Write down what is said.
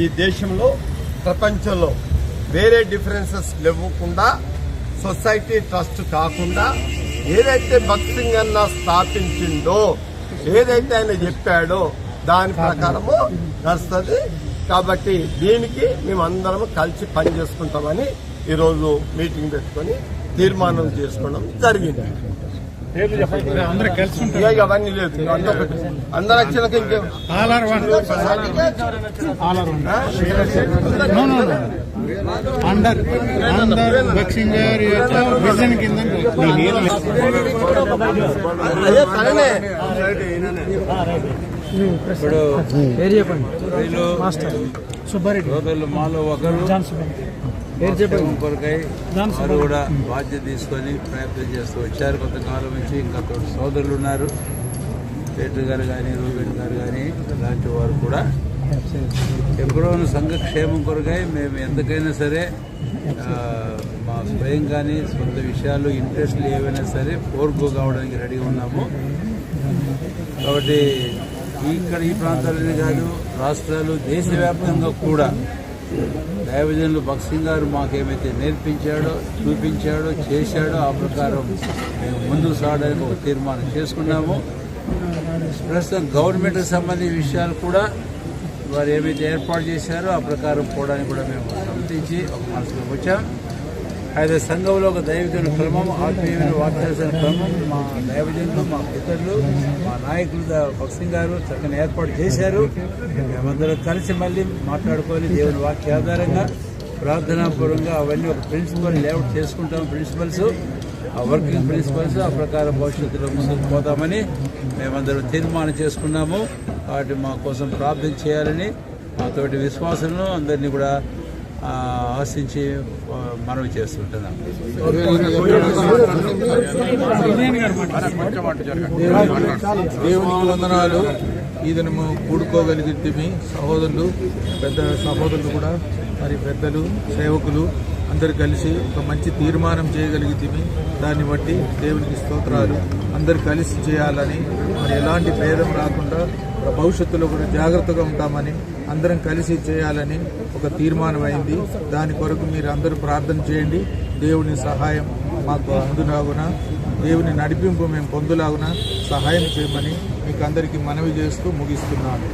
ఈ దేశంలో ప్రపంచంలో వేరే డిఫరెన్సెస్ లేవకుండా సొసైటీ ట్రస్ట్ కాకుండా ఏదైతే భక్సింగ్ అన్న స్థాపించిండో ఏదైతే ఆయన చెప్పాడో దాని ప్రకారము నడుస్తుంది. కాబట్టి దీనికి మేము కలిసి పని చేసుకుంటామని ఈరోజు మీటింగ్ పెట్టుకొని తీర్మానం చేసుకోవడం జరిగింది. ఇక అవన్నీ లేదు. అందరు వచ్చినాక ఇంకేం అండర్ అండర్ బక్సింగ్ గారి యొక్క విజన్ కింద ఇప్పుడు వీళ్ళు సుబ్బారెడ్డి ఒకరు. కొరకై వారు కూడా బాధ్యత తీసుకొని ప్రయత్నం చేస్తూ వచ్చారు. కొంతకాలం నుంచి ఇంకా సోదరులు ఉన్నారు. పేటర్ గారు కానీ రూబెన్ గారు కానీ ఇలాంటి వారు కూడా ఎప్పుడో సంఘ క్షేమం కొరకై మేము ఎంతకైనా సరే మా స్వయం కానీ సొంత విషయాలు ఇంట్రెస్ట్లు ఏవైనా సరే ఫోర్గో కావడానికి రెడీ ఉన్నాము. కాబట్టి ఇక్కడ ఈ ప్రాంతాలనే కాదు రాష్ట్రాలు దేశవ్యాప్తంగా కూడా డైవిజన్లు భక్సింగ్ గారు మాకేమైతే నేర్పించాడో చూపించాడో చేశాడో ఆ ప్రకారం మేము ముందుకు సాగడానికి ఒక తీర్మానం చేసుకున్నాము. ప్రస్తుతం గవర్నమెంట్కి సంబంధించిన విషయాలు కూడా వారు ఏమైతే ఏర్పాటు చేశారో ఆ ప్రకారం పోవడానికి కూడా మేము సమ్మతించి ఒక మనసులోకి వచ్చాం. అయితే సంఘంలో ఒక దైవికమైన క్రమం ఆత్మీయమైన వార్తాల్సిన క్రమం మా దైవజనులు మా పితరులు మా నాయకులు భక్సింగ్ గారు చక్కని ఏర్పాటు చేశారు. మేమందరం కలిసి మళ్ళీ మాట్లాడుకొని దేవుని వాక్య ఆధారంగా ప్రార్థనాపూర్వంగా అవన్నీ ఒక ప్రిన్సిపల్ లేఅవుట్ చేసుకుంటాం ప్రిన్సిపల్స్ ఆ వర్కింగ్ ప్రిన్సిపల్స్ ఆ ప్రకారం భవిష్యత్తులో ముందుకు పోతామని మేమందరం తీర్మానం చేసుకున్నాము. వాటి మా కోసం ప్రార్థన చేయాలని మాతోటి విశ్వాసంలో అందరినీ కూడా ఆశించి మనవి చేస్తుంటున్నాం. దేవునికి వందనాలు. ఈ దినము కూడుకోగలిగితే సహోదరులు పెద్ద సహోదరులు కూడా మరి పెద్దలు సేవకులు అందరు కలిసి ఒక మంచి తీర్మానం చేయగలిగితే దాన్ని బట్టి దేవునికి స్తోత్రాలు. అందరు కలిసి చేయాలని మరి ఎలాంటి భేదం రాకుండా భవిష్యత్తులో కూడా జాగ్రత్తగా ఉంటామని అందరం కలిసి చేయాలని ఒక తీర్మానం అయింది దాని కొరకు మీరు అందరూ ప్రార్థన చేయండి. దేవుని సహాయం మాకు అందులాగున దేవుని నడిపింపు మేము పొందులాగున సహాయం చేయమని మీకు అందరికీ మనవి చేస్తూ ముగిస్తున్నాను.